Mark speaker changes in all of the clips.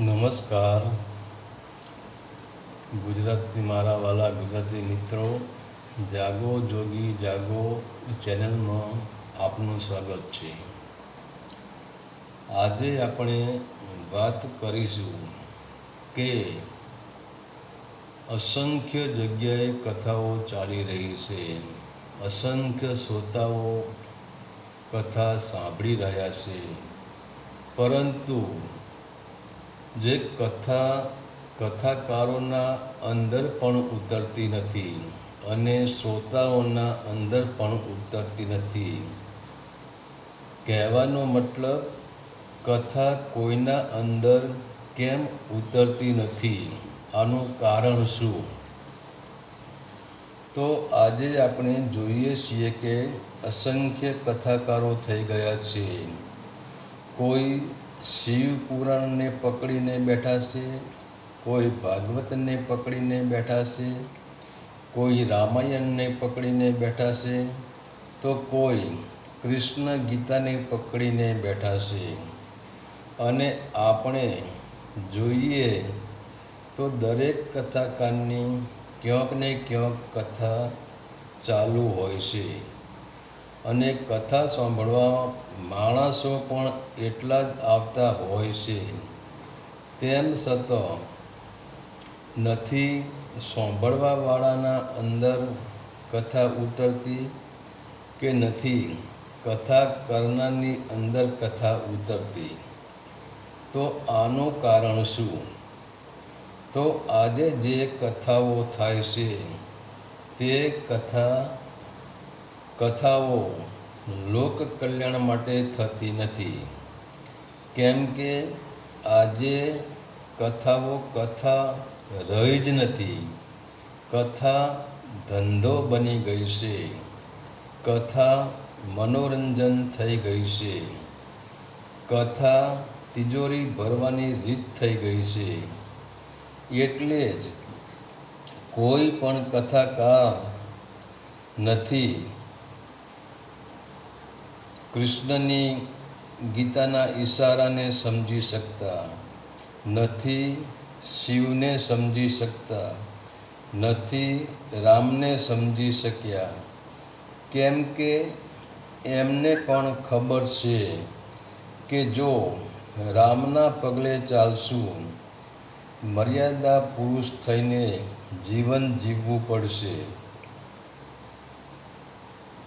Speaker 1: નમસ્કાર. ગુજરાતી મારા વાલા ગુજરાતી મિત્રો, જાગો જોગી, જાગો ચેનલમાં આપનું સ્વાગત છે. આજે આપણે વાત કરીશું કે અસંખ્ય જગ્યાએ કથાઓ ચાલી રહી છે. અસંખ્ય શ્રોતાઓ કથા સાંભળી રહ્યા છે. પરંતુ જે કથા, કથાકારોના અંદર પણ ઉતરતી નથી અને શ્રોતાઓના અંદર પણ ઉતરતી નથી. કહેવાનો મતલબ, કથા કોઈના અંદર કેમ ઉતરતી નથી? આનું કારણ શું? તો આજે આપણે જોઈએ છીએ કે અસંખ્ય કથાકારો થઈ ગયા છે. કોઈ શિવ પુરાણને પકડીને બેઠા છે, કોઈ ભાગવતને પકડીને બેઠા છે, કોઈ રામાયણને પકડીને બેઠા છે, તો કોઈ કૃષ્ણ ગીતાને પકડીને બેઠા છે. અને આપણે જોઈએ તો દરેક કથાકારની ક્યાંક ને ક્યાંક કથા ચાલુ હોય છે. અને કથા સાંભળવા માણસો પણ એટલા જ આવતા હોય છે. તેમ છતાં નથી સાંભળવાવાળાના અંદર કથા ઉતરતી કે નથી કથા કરનારની અંદર કથા ઉતરતી? તો આનું કારણ શું? તો આજે જે કથાઓ થાય છે તે કથા કથાઓ લોક કલ્યાણ માટે થતી નથી. કેમ કે આજે કથાઓ કથા રહી જ નથી. કથા ધંધો બની ગઈ છે. કથા મનોરંજન થઈ ગઈ છે. કથા તિજોરી ભરવાની રીત થઈ ગઈ છે. એટલે જ કોઈ પણ કથાકાર નથી કૃષ્ણની ગીતાના ઈશારાને સમજી શકતા નથી, શિવને સમજી શકતા નથી, રામને સમજી શક્યા. કેમ કે એમને પણ ખબર છે કે જો રામના પગલે ચાલશું, મર્યાદા પુરુષ થઈને જીવન જીવવું પડશે.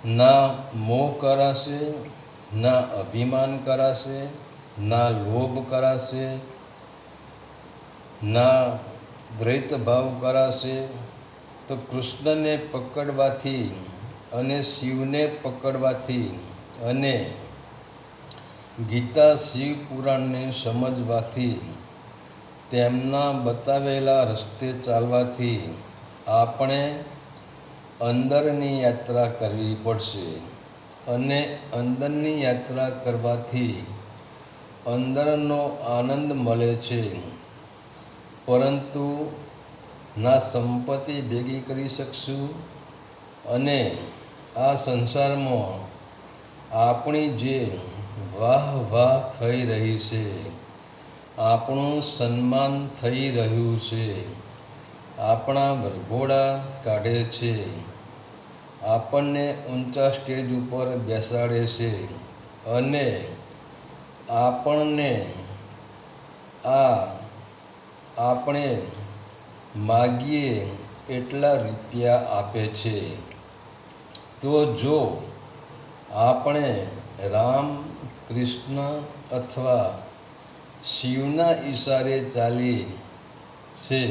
Speaker 1: ના મોહ કરાશે ના અભિમાન કરાશે ના લોભ કરાશે ના દ્વૈત ભાવ કરાશે તો કૃષ્ણને પકડવાથી અને શિવને પકડવાથી અને ગીતા શિવ પુરાણને સમજવાથી તેમના બતાવેલા રસ્તે ચાલવાથી આપણે અંદરની યાત્રા કરવી પડશે અને અંદરની યાત્રા કરવાથી અંદરનો આનંદ મળે છે. પરંતુ ના સંપત્તિ ભેગી કરી શકશું અને આ સંસારમાં આપણી જે વાહ વાહ થઈ રહી છે, આપણું સન્માન થઈ રહ્યું છે. આપણા વરઘોડા કાઢે છે. આપણને ઊંચા સ્ટેજ ઉપર બેસાડે છે અને આપણને આ આપણે માગીએ એટલા રૂપિયા આપે છે. તો જો આપણે રામ કૃષ્ણ અથવા શિવના ઈશારે ચાલી છે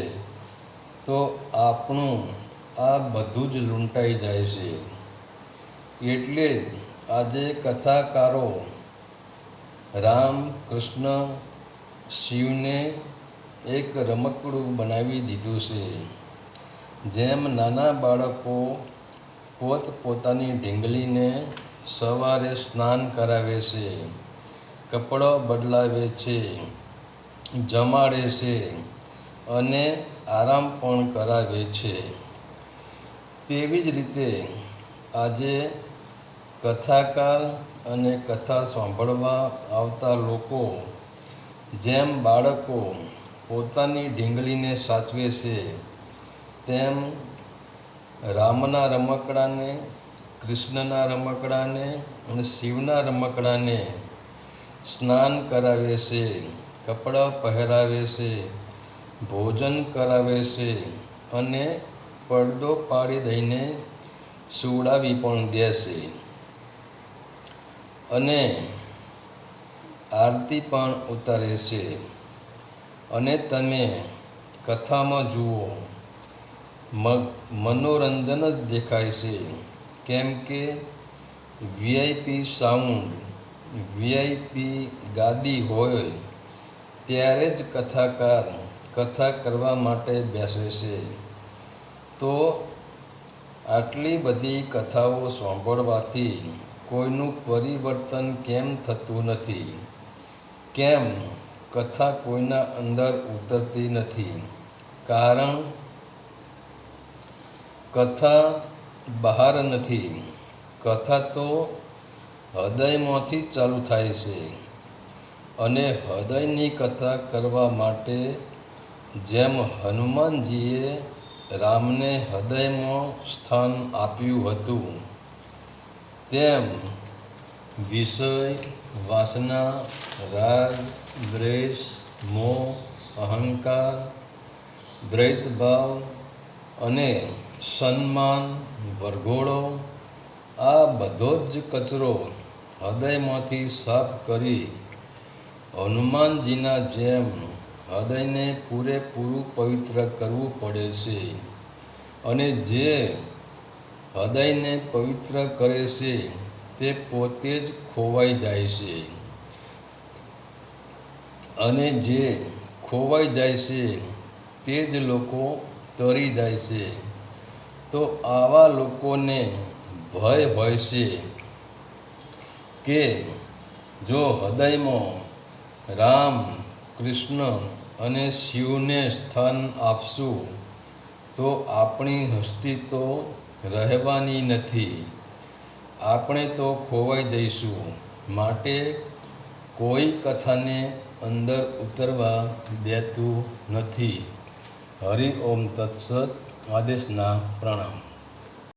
Speaker 1: તો આપણું આ બધું જ લૂંટાઈ જાય છે. એટલે આજે કથાકારો રામ કૃષ્ણ શિવને એક રમકડું બનાવી દીધું છે. જેમ નાના બાળકો પોત પોતાની ઢીંગલીને સવારે સ્નાન કરાવે છે, કપડો બદલાવે છે, જમાડે છે અને આરામ પણ કરાવે છે. તેવી જ રીતે આજે કથાકાર અને કથા સાંભળવા આવતા લોકો જેમ બાળકો પોતાની ઢીંગલીને સાચવે છે, તેમ રામના રમકડાને, કૃષ્ણના રમકડાને અને શિવના રમકડાને સ્નાન કરાવે છે, કપડાં પહેરાવે છે ભોજન કરાવે છે અને પડદો પાડી દઈને સુવડાવી પણ દે છે. અને આરતી પણ ઉતારે છે. અને તમે કથામાં જુઓ મનોરંજન જ દેખાય છે. કેમ કે વીઆઈપી સાઉન્ડ વીઆઈપી ગાદી હોય, ત્યારે જ કથાકાર કથા કરવા માટે બેસે છે. તો આટલી બધી કથાઓ સાંભળવાથી કોઈનું પરિવર્તન કેમ થતું નથી? કેમ કથા કોઈના અંદર ઉતરતી નથી? કારણ કથા બહાર નથી. કથા તો હૃદયમાંથી ચાલુ થાય છે. અને હૃદયની કથા કરવા માટે જેમ હનુમાનજીએ રામને હૃદયમાં સ્થાન આપ્યું હતું, તેમ વિષય, વાસના, રાગ, દ્વેષ, મોહ, અહંકાર, દ્વૈતભાવ અને સન્માન, વરઘોડો, આ બધો જ કચરો હૃદયમાંથી સાફ કરી હનુમાનજીના જેમ હૃદયને પૂરેપૂરું પવિત્ર કરવું પડે છે. અને જે હૃદયને પવિત્ર કરે છે, તે પોતે જ ખોવાઈ જાય છે. અને જે ખોવાઈ જાય છે, તે જ લોકો તરી જાય છે. તો આવા લોકોને ભય હોય છે કે જો હૃદયમાં રામ કૃષ્ણ અને શિવને સ્થાન આપશું, તો આપણી હસ્તી તો રહેવાની નથી. આપણે તો ખોવાઈ જઈશું. માટે કોઈ કથાને અંદર ઉતરવા દેતું નથી. હરિ ઓમ તત્સત આદેશના પ્રણામ.